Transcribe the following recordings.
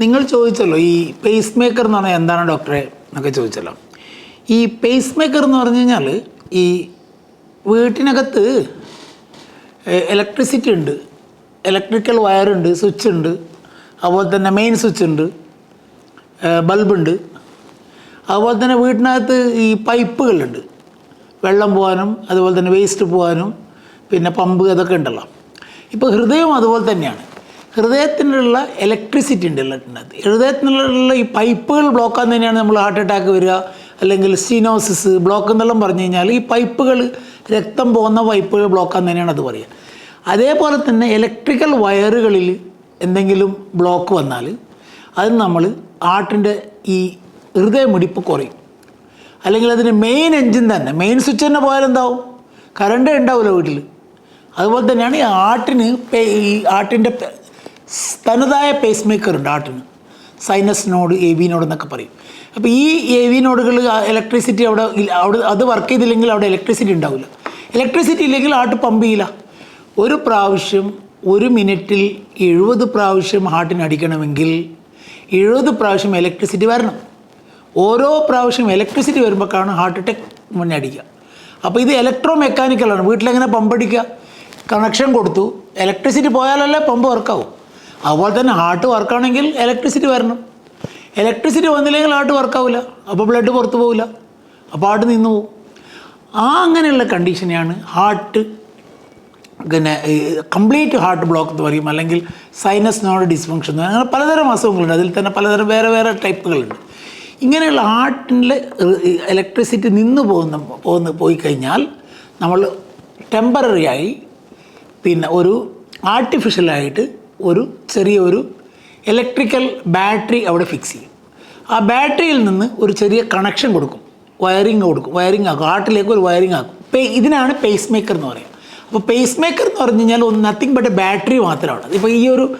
നിങ്ങൾ ചോദിച്ചല്ലോ ഈ പേസ് മേക്കർ എന്ന് പറഞ്ഞാൽ എന്താണ് ഡോക്ടറെ എന്നൊക്കെ ചോദിച്ചല്ലോ. ഈ പേസ് മേക്കർ എന്ന് പറഞ്ഞു കഴിഞ്ഞാൽ ഈ വീട്ടിനകത്ത് ഇലക്ട്രിസിറ്റി ഉണ്ട് ഇലക്ട്രിക്കൽ വയറുണ്ട് സ്വിച്ച് ഉണ്ട് അതുപോലെ തന്നെ മെയിൻ സ്വിച്ച് ഉണ്ട് ബൾബുണ്ട് അതുപോലെ തന്നെ വീട്ടിനകത്ത് ഈ പൈപ്പുകളുണ്ട് വെള്ളം പോകാനും അതുപോലെ തന്നെ വേസ്റ്റ് പോകാനും പിന്നെ പമ്പ് അതൊക്കെ ഉണ്ടല്ലോ. ഇപ്പോൾ ഹൃദയം അതുപോലെ തന്നെയാണ്. ഹൃദയത്തിനുള്ള ഇലക്ട്രിസിറ്റി ഉണ്ട് എല്ലാത്തിനകത്ത്. ഹൃദയത്തിനുള്ള ഈ പൈപ്പുകൾ ബ്ലോക്ക് ആകുന്ന തന്നെയാണ് നമ്മൾ ഹാർട്ട് അറ്റാക്ക് വരിക അല്ലെങ്കിൽ സ്റ്റീനോസിസ് ബ്ലോക്ക് എന്നെല്ലാം പറഞ്ഞു കഴിഞ്ഞാൽ ഈ പൈപ്പുകൾ രക്തം പോകുന്ന പൈപ്പുകൾ ബ്ലോക്ക് ആകുന്ന തന്നെയാണ് അത് പറയുക. അതേപോലെ തന്നെ ഇലക്ട്രിക്കൽ വയറുകളിൽ എന്തെങ്കിലും ബ്ലോക്ക് വന്നാൽ അത് നമ്മൾ ഹാർട്ടിന്റെ ഈ ഹൃദയമിടിപ്പ് കുറയും. അല്ലെങ്കിൽ അതിന് മെയിൻ എൻജിൻ തന്നെ മെയിൻ സ്വിച്ച് തന്നെ പോയാൽ എന്താവും? കറണ്ടേ ഉണ്ടാവില്ല വീട്ടിൽ. അതുപോലെ തന്നെയാണ് ഈ ആട്ടിന് ഈ ആട്ടിന്റെ തനതായ പേസ് മേക്കർ ഉണ്ട് sinus node A V node എന്നൊക്കെ പറയും. അപ്പോൾ ഈ എ വി നോഡുകൾ ഇലക്ട്രിസിറ്റി അവിടെ അവിടെ അത് വർക്ക് ചെയ്തില്ലെങ്കിൽ അവിടെ ഇലക്ട്രിസിറ്റി ഉണ്ടാവില്ല. ഇലക്ട്രിസിറ്റി ഇല്ലെങ്കിൽ ഹാർട്ട് പമ്പ് ചെയ്യില്ല. ഒരു പ്രാവശ്യം ഒരു മിനിറ്റിൽ എഴുപത് പ്രാവശ്യം ഹാർട്ടിന് അടിക്കണമെങ്കിൽ എഴുപത് പ്രാവശ്യം ഇലക്ട്രിസിറ്റി വരണം. ഓരോ പ്രാവശ്യം ഇലക്ട്രിസിറ്റി വരുമ്പോഴാണ് ഹാർട്ട് അറ്റാക്ക് മുന്നേ അടിക്കുക. അപ്പോൾ ഇത് ഇലക്ട്രോ മെക്കാനിക്കലാണ് വീട്ടിലെങ്ങനെ പമ്പടിക്കുക കണക്ഷൻ കൊടുത്തു. ഇലക്ട്രിസിറ്റി പോയാലല്ലേ പമ്പ് വർക്കാവും അതുപോലെ തന്നെ ഹാർട്ട് വർക്കാണെങ്കിൽ ഇലക്ട്രിസിറ്റി വരണം. ഇലക്ട്രിസിറ്റി വന്നില്ലെങ്കിൽ ഹാർട്ട് വർക്കാവില്ല അപ്പോൾ ബ്ലഡ് പുറത്തു പോവില്ല അപ്പോൾ ഹാർട്ട് നിന്നു പോകും ആ അങ്ങനെയുള്ള കണ്ടീഷനെയാണ് ഹാർട്ട് പിന്നെ കംപ്ലീറ്റ് ഹാർട്ട് ബ്ലോക്ക് എന്ന് പറയും. അല്ലെങ്കിൽ സൈനസ് നോഡ് ഡിസ്ഫങ്ഷൻ എന്ന്. അങ്ങനെ പലതരം അസുഖങ്ങളുണ്ട്. അതിൽ തന്നെ പലതരം വേറെ വേറെ ടൈപ്പുകളുണ്ട് ഇങ്ങനെയുള്ള ഹാർട്ടിൽ ഇലക്ട്രിസിറ്റി നിന്ന് പോകുന്ന പോകുന്ന പോയി കഴിഞ്ഞാൽ നമ്മൾ ടെമ്പററി ആയി പിന്നെ ഒരു ആർട്ടിഫിഷ്യലായിട്ട് ഒരു ചെറിയൊരു ഇലക്ട്രിക്കൽ ബാറ്ററി അവിടെ ഫിക്സ് ചെയ്യും. ആ ബാറ്ററിയിൽ നിന്ന് ഒരു ചെറിയ കണക്ഷൻ കൊടുക്കും. വയറിങ് കൊടുക്കും. വയറിങ് ആക്കും. ഹാർട്ടിലേക്ക് ഒരു വയറിങ് ആക്കും. ഇതിനാണ് പേസ് മേക്കർ എന്ന് പറയുക അപ്പോൾ പേസ് മേക്കർ എന്ന് പറഞ്ഞു കഴിഞ്ഞാൽ ഒന്ന് നത്തിങ് ബട്ട് ബാറ്ററി മാത്രമാണ്. ഇപ്പോൾ ഈ ഒരു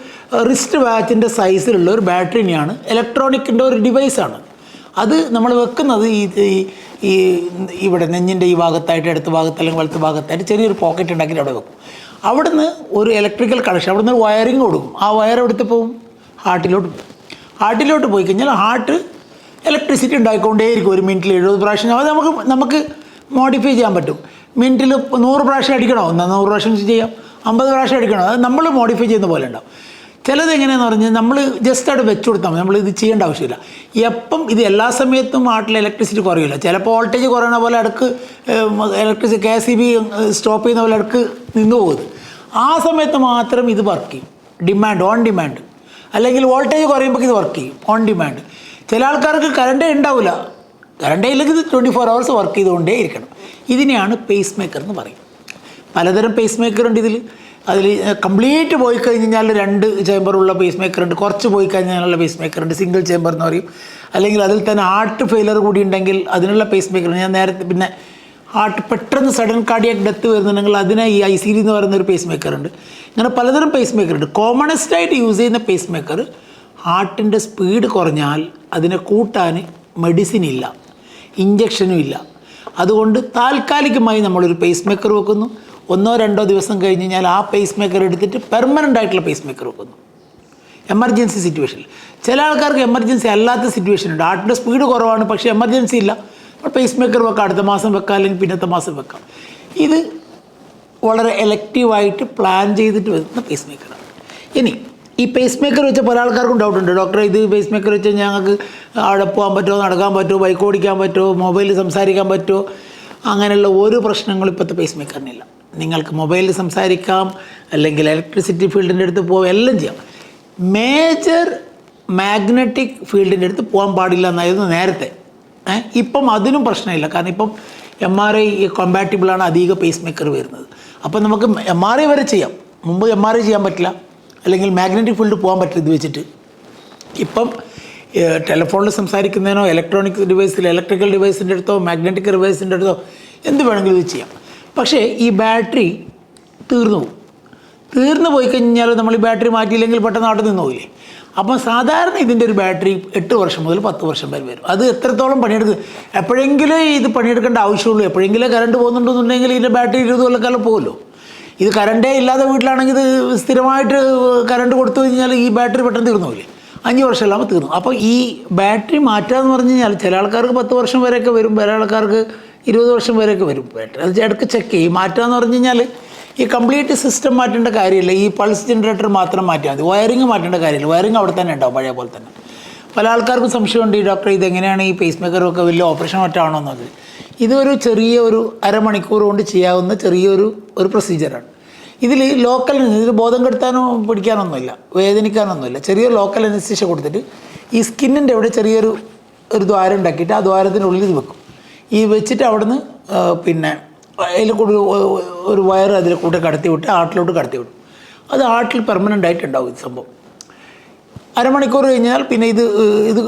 റിസ്റ്റ് വാച്ചിന്റെ സൈസിലുള്ള ഒരു ബാറ്ററിനെയാണ് ഇലക്ട്രോണിക്കിന്റെ ഒരു ഡിവൈസാണ് അത് നമ്മൾ വെക്കുന്നത് ഈ ഈ- ഇവിടെ നെഞ്ഞിന്റെ ഈ ഭാഗത്തായിട്ട് അടുത്ത ഭാഗത്ത് അല്ലെങ്കിൽ വലത്ത് ഭാഗത്തായിട്ട് ചെറിയൊരു പോക്കറ്റ് ഉണ്ടാക്കിയിട്ട് അവിടെ വെക്കും. അവിടുന്ന് ഒരു ഇലക്ട്രിക്കൽ കണക്ഷൻ അവിടുന്ന് ഒരു വയറിങ് കൊടുക്കും. ആ വയർ എടുത്ത് പോകും ഹാർട്ടിലോട്ട് പോകും ഹാർട്ടിലോട്ട് പോയി കഴിഞ്ഞാൽ ഹാർട്ട് ഇലക്ട്രിസിറ്റി ഉണ്ടായിക്കൊണ്ടേയിരിക്കും. ഒരു മിനിറ്റിൽ എഴുപത് പ്രാവശ്യം. അത് നമുക്ക് നമുക്ക് മോഡിഫൈ ചെയ്യാൻ പറ്റും. മിനിറ്റിൽ നൂറ് പ്രാവശ്യം അടിക്കണോ? എന്നാൽ നൂറ് പ്രാവശ്യം ചെയ്യാം. അമ്പത് പ്രാവശ്യം അടിക്കണോ? അത് നമ്മൾ മോഡിഫൈ ചെയ്യുന്ന പോലെ ഉണ്ടാവും. ചിലത് എങ്ങനെയാണെന്ന് പറഞ്ഞാൽ നമ്മൾ ജസ്റ്റ് അവിടെ വെച്ച് കൊടുത്താൽ മതി. നമ്മൾ ഇത് ചെയ്യേണ്ട ആവശ്യമില്ല. എപ്പം ഇത് എല്ലാ സമയത്തും നാട്ടിൽ ഇലക്ട്രിസിറ്റി കുറയില്ല ചിലപ്പോൾ വോൾട്ടേജ് കുറയണ പോലെ ഇടയ്ക്ക് electricity K C B stop ചെയ്യുന്ന പോലെ ഇടയ്ക്ക് നിന്ന് പോകുന്നത് ആ സമയത്ത് മാത്രം ഇത് വർക്ക് ചെയ്യും. ഡിമാൻഡ് ഓൺ ഡിമാൻഡ് അല്ലെങ്കിൽ വോൾട്ടേജ് കുറയുമ്പോൾ ഇത് വർക്ക് ചെയ്യും. ഓൺ ഡിമാൻഡ് ചില ആൾക്കാർക്ക് കറണ്ടേ ഉണ്ടാവില്ല കറണ്ടേ ഇല്ലെങ്കിൽ ഇത് ട്വന്റി ഫോർ ഹവേഴ്സ് വർക്ക് ചെയ്തുകൊണ്ടേ ഇരിക്കണം ഇതിനെയാണ് പേസ് മേക്കർ എന്ന് പറയും പലതരം പേസ് മേക്കർ ഉണ്ട് ഇതിൽ അതിൽ കംപ്ലീറ്റ് പോയി കഴിഞ്ഞാൽ രണ്ട് ചേമ്പറുള്ള പേസ് മേക്കർ ഉണ്ട്. കുറച്ച് പോയി കഴിഞ്ഞാലുള്ള പേസ് മേക്കർ ഉണ്ട്. സിംഗിൾ ചേമ്പർ എന്ന് പറയും. അല്ലെങ്കിൽ അതിൽ തന്നെ ഹാർട്ട് ഫെയിലർ കൂടി ഉണ്ടെങ്കിൽ അതിനുള്ള പേസ് മേക്കർ ഞാൻ നേരത്തെ പിന്നെ ഹാർട്ട് പെട്ടെന്ന് സഡൻ കാർഡിയാക് ഡെത്ത് വരുന്നുണ്ടെങ്കിൽ അതിന് ഈ ഐ സി ഡി എന്ന് പറയുന്ന ഒരു പേസ് മേക്കർ ഉണ്ട്. ഇങ്ങനെ പലതരം പേസ് മേക്കർ ഉണ്ട്. കോമണസ്റ്റ് ആയിട്ട് യൂസ് ചെയ്യുന്ന പേസ് മേക്കർ ഹാർട്ടിന്റെ സ്പീഡ് കുറഞ്ഞാൽ അതിനെ കൂട്ടാൻ മെഡിസിൻ ഇല്ല. ഇഞ്ചക്ഷനും ഇല്ല. അതുകൊണ്ട് താൽക്കാലികമായി നമ്മളൊരു പേസ് മേക്കർ വെക്കുന്നു. ഒന്നോ രണ്ടോ ദിവസം കഴിഞ്ഞ് കഴിഞ്ഞാൽ ആ പേസ് മേക്കർ എടുത്തിട്ട് പെർമനന്റ് ആയിട്ടുള്ള പേസ് മേക്കർ വെക്കുന്നു. എമർജൻസി സിറ്റുവേഷനിൽ ചില ആൾക്കാർക്ക് എമർജൻസി അല്ലാത്ത സിറ്റുവേഷൻ ഉണ്ട്. ഹാർട്ടിന്റെ സ്പീഡ് കുറവാണ് പക്ഷേ എമർജൻസി ഇല്ല. പേസ് മേക്കർ വെക്കാം അടുത്ത മാസം വെക്കാം അല്ലെങ്കിൽ പിന്നത്തെ മാസം വെക്കാം. ഇത് വളരെ എലക്റ്റീവായിട്ട് പ്ലാൻ ചെയ്തിട്ട് വരുന്ന പേസ് മേക്കറാണ് ഇനി ഈ പേസ് മേക്കർ വെച്ച പല ആൾക്കാർക്കും ഡൗട്ട് ഉണ്ട്. ഡോക്ടറെ ഇത് പേസ് മേക്കർ വെച്ച് ഞങ്ങൾക്ക് അവിടെ പോകാൻ പറ്റുമോ നടക്കാൻ പറ്റുമോ ബൈക്ക് ഓടിക്കാൻ പറ്റുമോ മൊബൈലിൽ സംസാരിക്കാൻ പറ്റുമോ അങ്ങനെയുള്ള ഒരു പ്രശ്നങ്ങളും ഇപ്പോഴത്തെ പേസ് മേക്കറിനില്ല നിങ്ങൾക്ക് മൊബൈലിൽ സംസാരിക്കാം അല്ലെങ്കിൽ ഇലക്ട്രിസിറ്റി ഫീൽഡിന്റെ അടുത്ത് പോകാം എല്ലാം ചെയ്യാം. മേജർ മാഗ്നറ്റിക് ഫീൽഡിന്റെ അടുത്ത് പോകാൻ പാടില്ല എന്നായിരുന്നു നേരത്തെ? ഇപ്പം അതിനും പ്രശ്നമില്ല. കാരണം ഇപ്പം എം ആർ ഐ കോമ്പാറ്റിബിളാണ് അധിക പേസ് മേക്കർ വരുന്നത്. അപ്പം നമുക്ക് എം ആർ ഐ വരെ ചെയ്യാം. മുമ്പ് എം ആർ ഐ ചെയ്യാൻ പറ്റില്ല. അല്ലെങ്കിൽ മാഗ്നറ്റിക് ഫീൽഡ് പോകാൻ പറ്റില്ല ഇത് വെച്ചിട്ട്. ഇപ്പം ടെലിഫോണിൽ സംസാരിക്കുന്നതിനോ ഇലക്ട്രോണിക് ഡിവൈസിൽ ഇലക്ട്രിക്കൽ ഡിവൈസിന്റെ അടുത്തോ മാഗ്നറ്റിക് ഡിവൈസിന്റെ അടുത്തോ എന്ത് വേണമെങ്കിലും ഇത് ചെയ്യാം. പക്ഷേ ഈ ബാറ്ററി തീർന്നു തീർന്നു പോയി കഴിഞ്ഞാൽ നമ്മൾ ഈ ബാറ്ററി മാറ്റിയില്ലെങ്കിൽ പെട്ടെന്ന് അവിടെ നിന്ന് പോയില്ലേ അപ്പം സാധാരണ ഇതിന്റെ ഒരു ബാറ്ററി എട്ട് വർഷം മുതൽ പത്ത് വർഷം വരെ വരും. അത് എത്രത്തോളം പണിയെടുക്കും? എപ്പോഴെങ്കിലും ഇത് പണിയെടുക്കേണ്ട ആവശ്യമുള്ളൂ. എപ്പോഴെങ്കിലും കറണ്ട് പോകുന്നുണ്ടെന്നുണ്ടെങ്കിൽ ഇതിന്റെ ബാറ്ററി ഇരുപത് കൊല്ലക്കാലം പോകുമല്ലോ. ഇത് കറണ്ടേ ഇല്ലാതെ വീട്ടിലാണെങ്കിൽ ഇത് സ്ഥിരമായിട്ട് കറണ്ട് കൊടുത്തു കഴിഞ്ഞാൽ ഈ ബാറ്ററി പെട്ടെന്ന് തീർന്നു പോയില്ലേ അഞ്ച് വർഷമെല്ലാകുമ്പോൾ തീർന്നു. അപ്പോൾ ഈ ബാറ്ററി മാറ്റുക എന്ന് പറഞ്ഞു കഴിഞ്ഞാൽ ചില ആൾക്കാർക്ക് പത്ത് വർഷം വരെയൊക്കെ വരും. ചില ആൾക്കാർക്ക് ഇരുപത് വർഷം വരെയൊക്കെ വരും. അത് ഇടയ്ക്ക് ചെക്ക് ചെയ്യും. മാറ്റുക എന്ന് പറഞ്ഞു കഴിഞ്ഞാൽ ഈ കംപ്ലീറ്റ് സിസ്റ്റം മാറ്റേണ്ട കാര്യമില്ല. ഈ പൾസ് ജനറേറ്റർ മാത്രം മാറ്റിയാൽ മതി. വയറിങ് മാറ്റേണ്ട കാര്യമില്ല. വയറിങ് അവിടെ തന്നെ ഉണ്ടാവും പഴയ പോലെ തന്നെ. പല ആൾക്കാർക്കും സംശയമുണ്ട് ഈ ഡോക്ടർ ഇതെങ്ങനെയാണ് ഈ പേസ് മേക്കറൊക്കെ വലിയ ഓപ്പറേഷൻ മറ്റാണോ എന്നത് ഇതൊരു ചെറിയ ഒരു അരമണിക്കൂർ കൊണ്ട് ചെയ്യാവുന്ന ചെറിയൊരു ഒരു പ്രൊസീജിയറാണ് ഇതിൽ ലോക്കൽ ഇതിൽ ബോധം കെടുത്താനോ പിടിക്കാനൊന്നുമില്ല. വേദനിക്കാനൊന്നുമില്ല. ചെറിയൊരു ലോക്കൽ അനസ്തീഷ കൊടുത്തിട്ട് ഈ സ്കിന്നിന്റെ അവിടെ ചെറിയൊരു ഒരു ദ്വാരം ഉണ്ടാക്കിയിട്ട് ആ ദ്വാരത്തിനുള്ളിൽ ഇത് വെക്കും. ഈ വെച്ചിട്ട് അവിടുന്ന് പിന്നെ അതിൽ കൂടി ഒരു വയർ അതിൽ കൂടെ കടത്തി വിട്ട് ആട്ടിലോട്ട് കടത്തി വിടും അത് ആട്ടിൽ പെർമനന്റ് ആയിട്ടുണ്ടാവും ഇത് സംഭവം. അരമണിക്കൂർ കഴിഞ്ഞാൽ പിന്നെ ഇത് ഇത്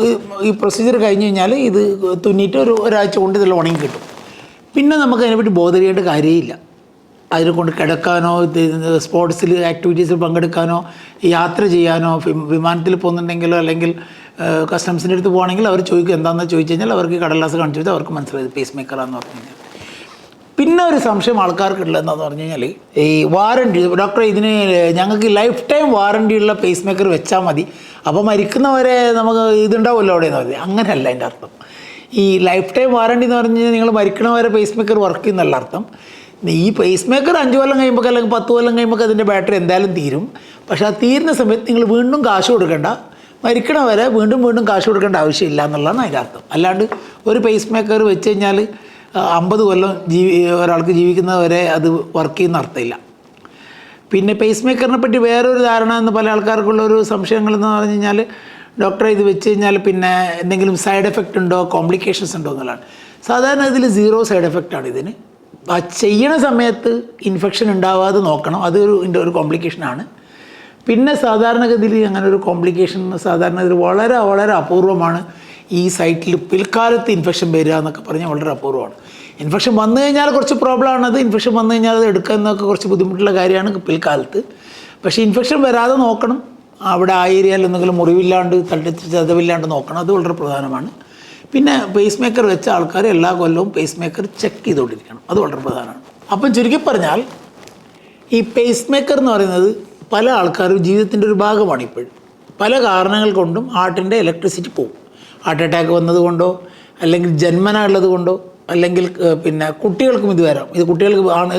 ഈ പ്രൊസീജിയർ കഴിഞ്ഞ് കഴിഞ്ഞാൽ ഇത് തുന്നിയിട്ട് ഒരു ഒരാഴ്ച കൊണ്ട് ഇതിൽ ഉണങ്ങി കിട്ടും. പിന്നെ നമുക്ക് അതിനെപ്പറ്റി ബോധറിയേണ്ട കാര്യമില്ല. അതിനെ കൊണ്ട് കിടക്കാനോ സ്പോർട്സിൽ ആക്ടിവിറ്റീസിൽ പങ്കെടുക്കാനോ യാത്ര ചെയ്യാനോ വിമാനത്തിൽ പോകുന്നുണ്ടെങ്കിലോ അല്ലെങ്കിൽ കസ്റ്റംസിന്റെ അടുത്ത് പോകുകയാണെങ്കിൽ അവർ ചോദിക്കും എന്താണെന്ന് ചോദിച്ചു കഴിഞ്ഞാൽ അവർക്ക് കടലാസ് കാണിച്ചു വെച്ചാൽ അവർക്ക് മനസ്സിലായത് പേസ് മേക്കറാന്ന് പറഞ്ഞു കഴിഞ്ഞാൽ. പിന്നെ ഒരു സംശയം ആൾക്കാർക്കുള്ളത് എന്താന്ന് പറഞ്ഞു കഴിഞ്ഞാൽ ഈ വാറണ്ടി ഡോക്ടറെ ഇതിന് ഞങ്ങൾക്ക് ലൈഫ് ടൈം വാറണ്ടി ഉള്ള പേസ് മേക്കർ വെച്ചാൽ മതി. അപ്പോൾ മരിക്കുന്നവരെ നമുക്ക് ഇതുണ്ടാവുമല്ലോ അവിടെ എന്ന് പറയുന്നത് അങ്ങനെയല്ല അതിന്റെ അർത്ഥം. ഈ ലൈഫ് ടൈം വാറണ്ടി എന്ന് പറഞ്ഞു കഴിഞ്ഞാൽ നിങ്ങൾ മരിക്കണവരെ പേസ് മേക്കർ വർക്ക് ചെയ്യുന്നല്ല അർത്ഥം. ഈ പേസ് മേക്കർ അഞ്ച് കൊല്ലം കഴിയുമ്പോൾ അല്ലെങ്കിൽ പത്ത് കൊല്ലം കഴിയുമ്പോൾ അതിന്റെ ബാറ്ററി എന്തായാലും തീരും. പക്ഷേ ആ തീരുന്ന സമയത്ത് നിങ്ങൾ വീണ്ടും കാശ് കൊടുക്കേണ്ട. മരിക്കണ വരെ വീണ്ടും വീണ്ടും കാശ് കൊടുക്കേണ്ട ആവശ്യമില്ല എന്നുള്ളതാണ് അതിന്റെ അർത്ഥം. അല്ലാണ്ട് ഒരു പേസ് മേക്കർ വെച്ച് കഴിഞ്ഞാൽ അമ്പത് കൊല്ലം ജീവി ഒരാൾക്ക് ജീവിക്കുന്നവരെ അത് വർക്ക് ചെയ്യുന്ന അർത്ഥമില്ല. പിന്നെ പേസ് മേക്കറിനെ പറ്റി വേറൊരു ധാരണ എന്ന് പല ആൾക്കാർക്കുള്ള ഒരു പറഞ്ഞു കഴിഞ്ഞാൽ ഡോക്ടറെ ഇത് വെച്ച് കഴിഞ്ഞാൽ പിന്നെ എന്തെങ്കിലും സൈഡ് എഫക്റ്റ് ഉണ്ടോ കോംപ്ലിക്കേഷൻസ് ഉണ്ടോ എന്നുള്ളതാണ്. സാധാരണ ഇതിൽ സീറോ സൈഡ് എഫക്റ്റാണ് ഇതിന്. ആ ചെയ്യണ സമയത്ത് ഇൻഫെക്ഷൻ ഉണ്ടാവാതെ നോക്കണം. അതൊരു ഒരു കോംപ്ലിക്കേഷനാണ് പിന്നെ സാധാരണഗതിയിൽ അങ്ങനെ ഒരു കോംപ്ലിക്കേഷൻ സാധാരണഗതിയിൽ വളരെ വളരെ അപൂർവമാണ് ഈ സൈറ്റിൽ പിൽക്കാലത്ത് ഇൻഫെക്ഷൻ വരിക എന്നൊക്കെ പറഞ്ഞാൽ വളരെ അപൂർവമാണ്. ഇൻഫെക്ഷൻ വന്നു കഴിഞ്ഞാൽ കുറച്ച് പ്രോബ്ലം ആണത് ഇൻഫെക്ഷൻ വന്നു കഴിഞ്ഞാൽ അത് എടുക്കുന്നതൊക്കെ കുറച്ച് ബുദ്ധിമുട്ടുള്ള കാര്യമാണ് പിൽക്കാലത്ത്. പക്ഷേ ഇൻഫെക്ഷൻ വരാതെ നോക്കണം. അവിടെ ആ ഏരിയയിൽ എന്തെങ്കിലും മുറിവില്ലാണ്ട് തട്ടിച്ച് ചതവില്ലാണ്ട് നോക്കണം. അത് വളരെ പ്രധാനമാണ്. പിന്നെ പേസ് മേക്കർ വെച്ച ആൾക്കാർ എല്ലാ കൊല്ലവും പേസ് മേക്കർ ചെക്ക് ചെയ്തുകൊണ്ടിരിക്കണം. അത് വളരെ പ്രധാനമാണ്. അപ്പം ചുരുക്കി പറഞ്ഞാൽ ഈ പേസ് മേക്കർ എന്ന് പറയുന്നത് പല ആൾക്കാരും ജീവിതത്തിന്റെ ഒരു ഭാഗമാണ് ഇപ്പോഴും പല കാരണങ്ങൾ കൊണ്ടും ഹാർട്ടിന്റെ ഇലക്ട്രിസിറ്റി പോകും. ഹാർട്ട് അറ്റാക്ക് വന്നതുകൊണ്ടോ അല്ലെങ്കിൽ ജന്മന ഉള്ളത് കൊണ്ടോ അല്ലെങ്കിൽ പിന്നെ കുട്ടികൾക്കും ഇത് വരാം. ഇത് കുട്ടികൾക്ക് ആണ്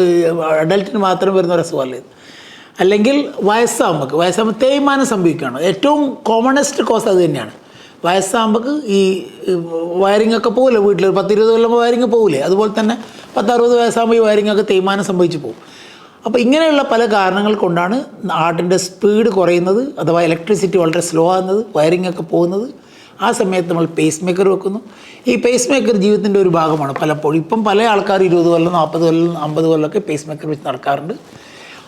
അഡൽട്ടിന് മാത്രം വരുന്ന ഒരു അസുഖമല്ല ഇത്? അല്ലെങ്കിൽ വയസ്സാകുമ്പോൾ വയസ്സാകുമ്പോൾ തേയ്മാനം സംഭവിക്കുകയാണ്. ഏറ്റവും കോമണസ്റ്റ് കോസ് അത് തന്നെയാണ്. വയസ്സാകുമ്പോൾ ഈ വയറിംഗ് ഒക്കെ പോകില്ല വീട്ടിൽ ഒരു പത്ത് ഇരുപത് കൊല്ലം വയറിംഗ് പോകില്ലേ അതുപോലെ തന്നെ പത്തറുപത് വയസ്സാകുമ്പോൾ ഈ വയറിംഗ് ഒക്കെ തേയ്മാനം സംഭവിച്ചു പോകും. അപ്പോൾ ഇങ്ങനെയുള്ള പല കാരണങ്ങൾ കൊണ്ടാണ് ആട്ടിന്റെ സ്പീഡ് കുറയുന്നത് അഥവാ ഇലക്ട്രിസിറ്റി വളരെ സ്ലോ ആകുന്നത് വയറിംഗ് ഒക്കെ പോകുന്നത്. ആ സമയത്ത് നമ്മൾ പേസ് മേക്കർ വെക്കുന്നു. ഈ പേസ് മേക്കർ ജീവിതത്തിന്റെ ഒരു ഭാഗമാണ് പലപ്പോഴും. ഇപ്പം പല ആൾക്കാർ ഇരുപത് കൊല്ലം നാൽപ്പത് കൊല്ലം അമ്പത് കൊല്ലമൊക്കെ പേസ് മേക്കർ വെച്ച് നടക്കാറുണ്ട്.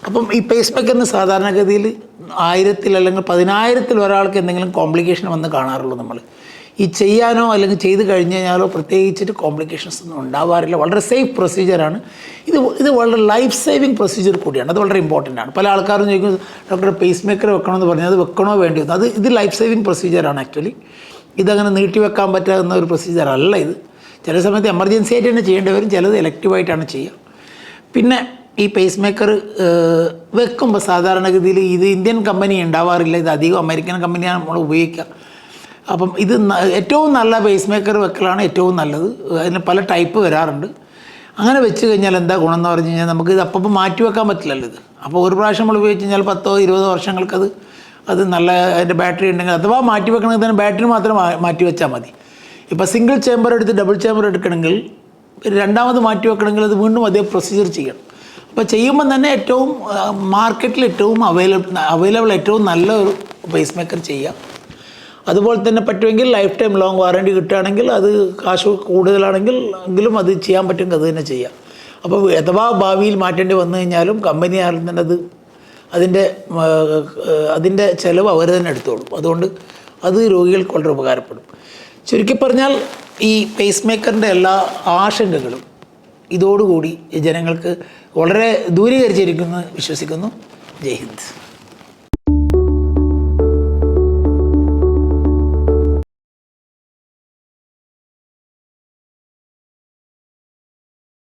അപ്പം ഈ പേസ് മേക്കറിന് സാധാരണഗതിയിൽ ആയിരത്തിൽ അല്ലെങ്കിൽ പതിനായിരത്തിൽ ഒരാൾക്ക് എന്തെങ്കിലും കോംപ്ലിക്കേഷൻ വന്ന് കാണാറുള്ളൂ നമ്മൾ. ഈ ചെയ്യാനോ അല്ലെങ്കിൽ ചെയ്ത് കഴിഞ്ഞ് കഴിഞ്ഞാലോ പ്രത്യേകിച്ചിട്ട് കോംപ്ലിക്കേഷൻസ് ഒന്നും ഉണ്ടാവാറില്ല. വളരെ സേഫ് പ്രൊസീജിയറാണ് ഇത് ഇത് വളരെ ലൈഫ് സേവിങ് പ്രൊസീജിയർ കൂടിയാണ്. അത് വളരെ ഇമ്പോർട്ടന്റ് ആണ്. പല ആൾക്കാരും ചോദിക്കും ഡോക്ടർ പേസ് മേക്കർ വെക്കണമെന്ന് പറഞ്ഞാൽ അത് വെക്കണോ വേണ്ടിയോ? അത് ഇത് ലൈഫ് സേവിങ് പ്രൊസീജിയറാണ് ആക്ച്വലി ഇതങ്ങനെ നീട്ടി വെക്കാൻ പറ്റാവുന്ന ഒരു പ്രൊസീജിയർ അല്ല ഇത്. ചില സമയത്ത് എമർജൻസി ആയിട്ട് തന്നെ ചെയ്യേണ്ടി വരും. ചിലത് ഇലക്റ്റീവായിട്ടാണ് ചെയ്യുക പിന്നെ ഈ പേസ് മേക്കർ വെക്കുമ്പോൾ സാധാരണഗതിയിൽ ഇത് ഇന്ത്യൻ കമ്പനി ഉണ്ടാവാറില്ല. ഇത് അധികം അമേരിക്കൻ കമ്പനിയാണ് നമ്മൾ ഉപയോഗിക്കുക അപ്പം ഇത് ഏറ്റവും നല്ല പേസ് മേക്കർ വെക്കലാണ് ഏറ്റവും നല്ലത്. അതിന് പല ടൈപ്പ് വരാറുണ്ട്. അങ്ങനെ വെച്ച് കഴിഞ്ഞാൽ എന്താ ഗുണം എന്ന് പറഞ്ഞു കഴിഞ്ഞാൽ നമുക്ക് ഇത് അപ്പം മാറ്റി വെക്കാൻ പറ്റില്ലല്ലോ ഇത്. അപ്പോൾ ഒരു പ്രാവശ്യം നമ്മൾ ഉപയോഗിച്ച് കഴിഞ്ഞാൽ പത്തോ ഇരുപതോ വർഷങ്ങൾക്കത് അത് നല്ല അതിന്റെ ബാറ്ററി ഉണ്ടെങ്കിൽ അഥവാ മാറ്റി വെക്കണമെങ്കിൽ തന്നെ ബാറ്ററി മാത്രം മാറ്റി വെച്ചാൽ മതി. ഇപ്പോൾ സിംഗിൾ ചേമ്പർ എടുത്ത് ഡബിൾ ചേമ്പർ എടുക്കണമെങ്കിൽ രണ്ടാമത് മാറ്റി വെക്കണമെങ്കിൽ അത് വീണ്ടും അതേ പ്രൊസീജിയർ ചെയ്യണം. അപ്പോൾ ചെയ്യുമ്പോൾ തന്നെ ഏറ്റവും മാർക്കറ്റിൽ ഏറ്റവും അവൈലബിൾ അവൈലബിൾ ഏറ്റവും നല്ല ഒരു പേസ് മേക്കർ ചെയ്യുക. അതുപോലെ തന്നെ പറ്റുമെങ്കിൽ ലൈഫ് ടൈം ലോങ് വാറണ്ടി കിട്ടുകയാണെങ്കിൽ അത് കാശ് കൂടുതലാണെങ്കിൽ എങ്കിലും അത് ചെയ്യാൻ പറ്റുമെങ്കിൽ അത് തന്നെ ചെയ്യാം. അപ്പോൾ അഥവാ ഭാവിയിൽ മാറ്റേണ്ടി വന്നു കഴിഞ്ഞാലും കമ്പനി ആരും തന്നെ അത് അതിന്റെ അതിന്റെ ചിലവ് അവർ തന്നെ എടുത്തോളും. അതുകൊണ്ട് അത് രോഗികൾക്ക് വളരെ ഉപകാരപ്പെടും. ചുരുക്കി പറഞ്ഞാൽ ഈ പേസ് മേക്കറിന്റെ എല്ലാ ആശങ്കകളും ഇതോടുകൂടി ജനങ്ങൾക്ക് വളരെ ദൂരീകരിച്ചിരിക്കുന്നു. വിശ്വസിക്കുന്നു. ജയ് ഹിന്ദ്.